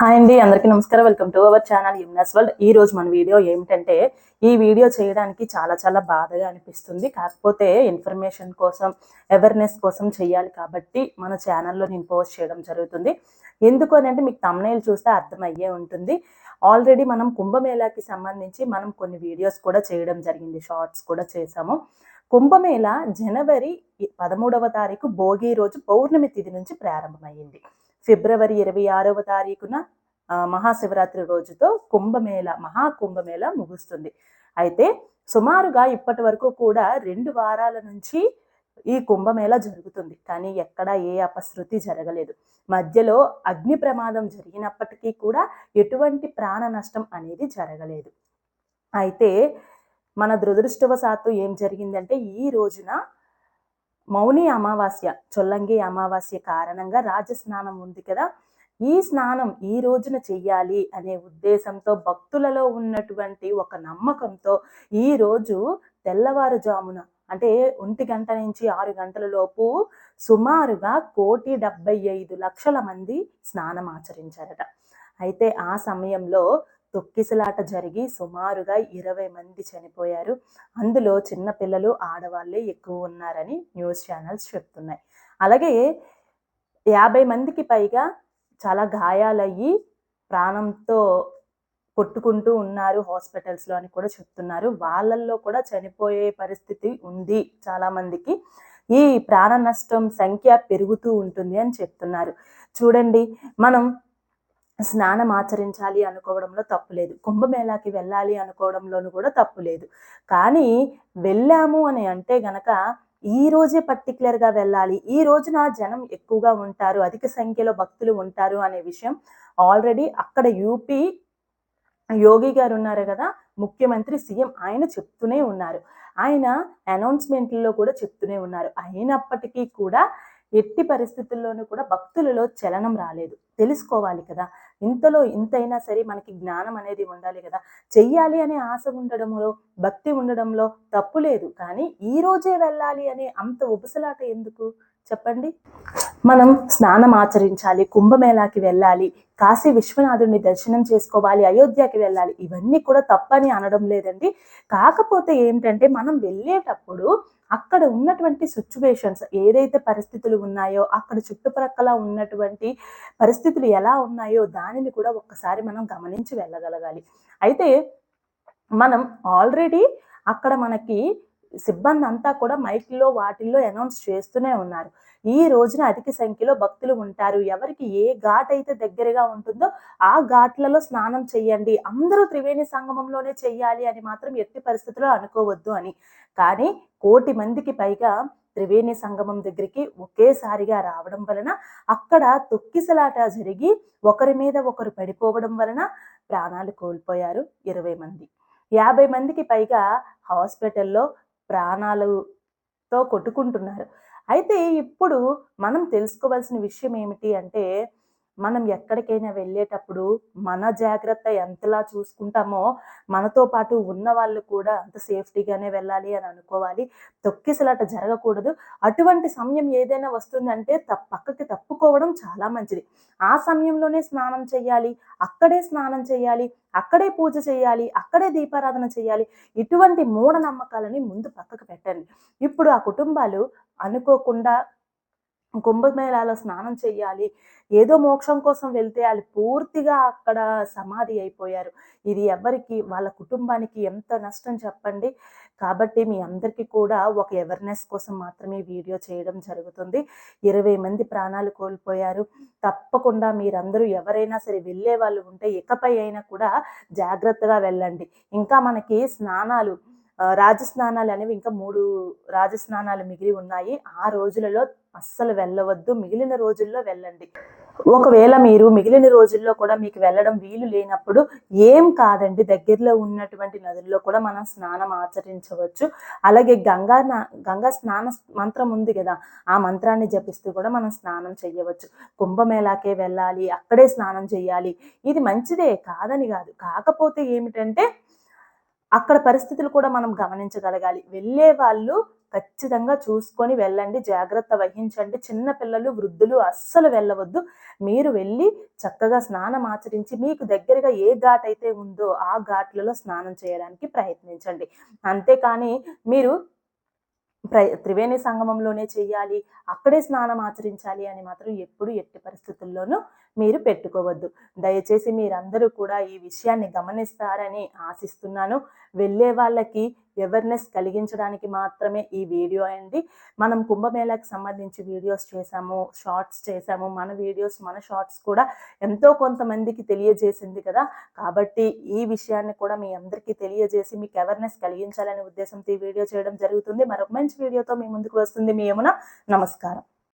Hi అండి అందరికీ నమస్కారం. వెల్కమ్ టు అవర్ ఛానల్ యుమ్నస్ వరల్డ్. ఈ రోజు మన వీడియో ఏమిటంటే ఈ వీడియో చేయడానికి చాలా చాలా బాధగా అనిపిస్తుంది. కాకపోతే ఇన్ఫర్మేషన్ కోసం అవేర్నెస్ కోసం చేయాలి కాబట్టి మన ఛానల్లో నేను పోస్ట్ చేయడం జరుగుతుంది. ఎందుకు అని అంటే మీకు తమ్నైల్ చూస్తే అర్థమయ్యే ఉంటుంది. ఆల్రెడీ మనం కుంభమేళాకి సంబంధించి మనం కొన్ని వీడియోస్ కూడా చేయడం జరిగింది. షార్ట్స్ కూడా చేసాము కుంభమేళ జనవరి పదమూడవ తారీఖు భోగి రోజు పౌర్ణమి తిథి నుంచి ప్రారంభమైంది. ఫిబ్రవరి ఇరవై ఆరవ తారీఖున మహాశివరాత్రి రోజుతో కుంభమేళ మహాకుంభమేళ ముగుస్తుంది. అయితే సుమారుగా ఇప్పటి వరకు కూడా రెండు వారాల నుంచి ఈ కుంభమేళ జరుగుతుంది. కానీ ఎక్కడా ఏ అపశృతి జరగలేదు. మధ్యలో అగ్ని ప్రమాదం జరిగినప్పటికీ కూడా ఎటువంటి ప్రాణ నష్టం అనేది జరగలేదు. అయితే మన దురదృష్టవశాత్తు ఏం జరిగిందంటే ఈ రోజున మౌని అమావాస్య చొల్లంగి అమావాస్య కారణంగా రాజస్నానం ఉంది కదా. ఈ స్నానం ఈ రోజున చెయ్యాలి అనే ఉద్దేశంతో భక్తులలో ఉన్నటువంటి ఒక నమ్మకంతో ఈ రోజు తెల్లవారుజామున అంటే ఒంటి గంట నుంచి ఆరు గంటల లోపు సుమారుగా కోటి డెబ్బై ఐదు లక్షల మంది స్నానం ఆచరించారట. అయితే ఆ సమయంలో తొక్కిసలాట జరిగి సుమారుగా ఇరవై మంది చనిపోయారు. అందులో చిన్నపిల్లలు ఆడవాళ్ళే ఎక్కువ ఉన్నారని న్యూస్ ఛానల్స్ చెప్తున్నాయి. అలాగే యాభై మందికి పైగా చాలా గాయాలయ్యి ప్రాణంతో కొట్టుకుంటూ ఉన్నారు హాస్పిటల్స్లో అని కూడా చెప్తున్నారు. వాళ్ళల్లో కూడా చనిపోయే పరిస్థితి ఉంది చాలామందికి ఈ ప్రాణ నష్టం సంఖ్య పెరుగుతూ ఉంటుంది అని చెప్తున్నారు. చూడండి మనం స్నానం ఆచరించాలి అనుకోవడంలో తప్పు లేదు. కుంభమేళాకి వెళ్ళాలి అనుకోవడంలోనూ కూడా తప్పు లేదు. కానీ వెళ్ళాము అని అంటే గనక ఈ రోజే పర్టికులర్గా వెళ్ళాలి. ఈ రోజున జనం ఎక్కువగా ఉంటారు అధిక సంఖ్యలో భక్తులు ఉంటారు అనే విషయం ఆల్రెడీ అక్కడ యూపీ యోగి గారు ఉన్నారు కదా ముఖ్యమంత్రి సీఎం ఆయన చెప్తూనే ఉన్నారు. ఆయన అనౌన్స్మెంట్లో కూడా చెప్తూనే ఉన్నారు. అయినప్పటికీ కూడా ఎట్టి పరిస్థితుల్లోనూ కూడా భక్తులలో చలనం రాలేదు. తెలుసుకోవాలి కదా. ఇంతలో ఇంతైనా సరే మనకి జ్ఞానం అనేది ఉండాలి కదా. చెయ్యాలి అనే ఆశ ఉండడంలో భక్తి ఉండడంలో తప్పు లేదు. కానీ ఈ రోజే వెళ్ళాలి అనే అంత ఉపసలాట ఎందుకు? చెప్పండి. మనం స్నానం ఆచరించాలి కుంభమేళాకి వెళ్ళాలి కాశీ విశ్వనాథుడిని దర్శనం చేసుకోవాలి అయోధ్యకి వెళ్ళాలి ఇవన్నీ కూడా తప్పని అనడం లేదండి. కాకపోతే ఏంటంటే మనం వెళ్ళేటప్పుడు అక్కడ ఉన్నటువంటి సిచ్యువేషన్స్ ఏదైతే పరిస్థితులు ఉన్నాయో అక్కడ చుట్టుప్రక్కల ఉన్నటువంటి పరిస్థితులు ఎలా ఉన్నాయో దానిని కూడా ఒక్కసారి మనం గమనించి వెళ్ళగలగాలి. అయితే మనం ఆల్రెడీ అక్కడ మనకి సిబ్బంది అంతా కూడా మైక్లో వాటిల్లో అనౌన్స్ చేస్తూనే ఉన్నారు. ఈ రోజున అధిక సంఖ్యలో భక్తులు ఉంటారు. ఎవరికి ఏ ఘాట్ అయితే దగ్గరగా ఉంటుందో ఆ ఘాట్లలో స్నానం చేయండి. అందరూ త్రివేణి సంగమంలోనే చెయ్యాలి అని మాత్రం ఎట్టి పరిస్థితుల్లో అనుకోవద్దు అని. కానీ కోటి మందికి పైగా త్రివేణి సంగమం దగ్గరికి ఒకేసారిగా రావడం వలన అక్కడ తొక్కిసలాట జరిగి ఒకరి మీద ఒకరు పడిపోవడం వలన ప్రాణాలు కోల్పోయారు ఇరవై మంది. యాభై మందికి పైగా హాస్పిటల్లో ప్రాణాలతో కొట్టుకుంటున్నారు. అయితే ఇప్పుడు మనం తెలుసుకోవాల్సిన విషయం ఏమిటి అంటే మనం ఎక్కడికైనా వెళ్ళేటప్పుడు మన జాగ్రత్త ఎంతలా చూసుకుంటామో మనతో పాటు ఉన్న వాళ్ళు కూడా అంత సేఫ్టీగానే వెళ్ళాలి అని అనుకోవాలి. తొక్కిసలాట జరగకూడదు. అటువంటి సమయం ఏదైనా వస్తుందంటే తప్ప పక్కకి తప్పుకోవడం చాలా మంచిది. ఆ సమయంలోనే స్నానం చేయాలి అక్కడే స్నానం చేయాలి అక్కడే పూజ చేయాలి అక్కడే దీపారాధన చేయాలి. ఇటువంటి మూఢనమ్మకాలని ముందు పక్కకు పెట్టండి. ఇప్పుడు ఆ కుటుంబాలు అనుకోకుండా కుంభమేళాలో స్నానం చేయాలి ఏదో మోక్షం కోసం వెళ్తే వాళ్ళు పూర్తిగా అక్కడ సమాధి అయిపోయారు. ఇది ఎవరికి? వాళ్ళ కుటుంబానికి ఎంత నష్టం చెప్పండి. కాబట్టి మీ అందరికీ కూడా ఒక అవేర్నెస్ కోసం మాత్రమే వీడియో చేయడం జరుగుతుంది. ఇరవై మంది ప్రాణాలు కోల్పోయారు. తప్పకుండా మీరందరూ ఎవరైనా సరే వెళ్ళే వాళ్ళు ఉంటే ఇకపై అయినా కూడా జాగ్రత్తగా వెళ్ళండి. ఇంకా మనకి స్నానాలు రాజస్నానాలు అనేవి ఇంకా మూడు రాజస్నానాలు మిగిలి ఉన్నాయి. ఆ రోజులలో అస్సలు వెళ్ళవద్దు. మిగిలిన రోజుల్లో వెళ్ళండి. ఒకవేళ మీరు మిగిలిన రోజుల్లో కూడా మీకు వెళ్ళడం వీలు లేనప్పుడు ఏం కాదండి. దగ్గరలో ఉన్నటువంటి నదుల్లో కూడా మనం స్నానం ఆచరించవచ్చు. అలాగే గంగా నా- గంగా స్నాన మంత్రం ఉంది కదా ఆ మంత్రాన్ని జపిస్తూ కూడా మనం స్నానం చేయవచ్చు. కుంభమేళాకే వెళ్ళాలి అక్కడే స్నానం చేయాలి. ఇది మంచిదే కాదని కాదు. కాకపోతే ఏమిటంటే అక్కడ పరిస్థితులు కూడా మనం గమనించగలగాలి. వెళ్ళే వాళ్ళు ఖచ్చితంగా చూసుకొని వెళ్ళండి జాగ్రత్త వహించండి. చిన్న పిల్లలు వృద్ధులు అస్సలు వెళ్ళవద్దు. మీరు వెళ్ళి చక్కగా స్నానం ఆచరించి మీకు దగ్గరగా ఏ ఘాట్ అయితే ఉందో ఆ ఘాట్లలో స్నానం చేయడానికి ప్రయత్నించండి. అంతేకాని మీరు ప్ర త్రివేణి సంగమంలోనే చేయాలి అక్కడే స్నానం ఆచరించాలి అని మాత్రం ఎప్పుడు ఎట్టి పరిస్థితుల్లోనూ మీరు పెట్టుకోవద్దు. దయచేసి మీరందరూ కూడా ఈ విషయాన్ని గమనిస్తారని ఆశిస్తున్నాను. వెళ్ళే వాళ్ళకి అవేర్నెస్ కలిగించడానికి మాత్రమే ఈ వీడియో అండి. మనం కుంభమేళాకి సంబంధించి వీడియోస్ చేశాము షార్ట్స్ చేశాము మన వీడియోస్ మన షార్ట్స్ కూడా ఎంతో కొంతమందికి తెలియజేసింది కదా. కాబట్టి ఈ విషయాన్ని కూడా మీ అందరికీ తెలియజేసి మీకు అవేర్నెస్ కలిగించాలనే ఉద్దేశంతో ఈ వీడియో చేయడం జరుగుతుంది. మరొక మంచి వీడియోతో మీ ముందుకు వస్తుంది మీ యమున. నమస్కారం.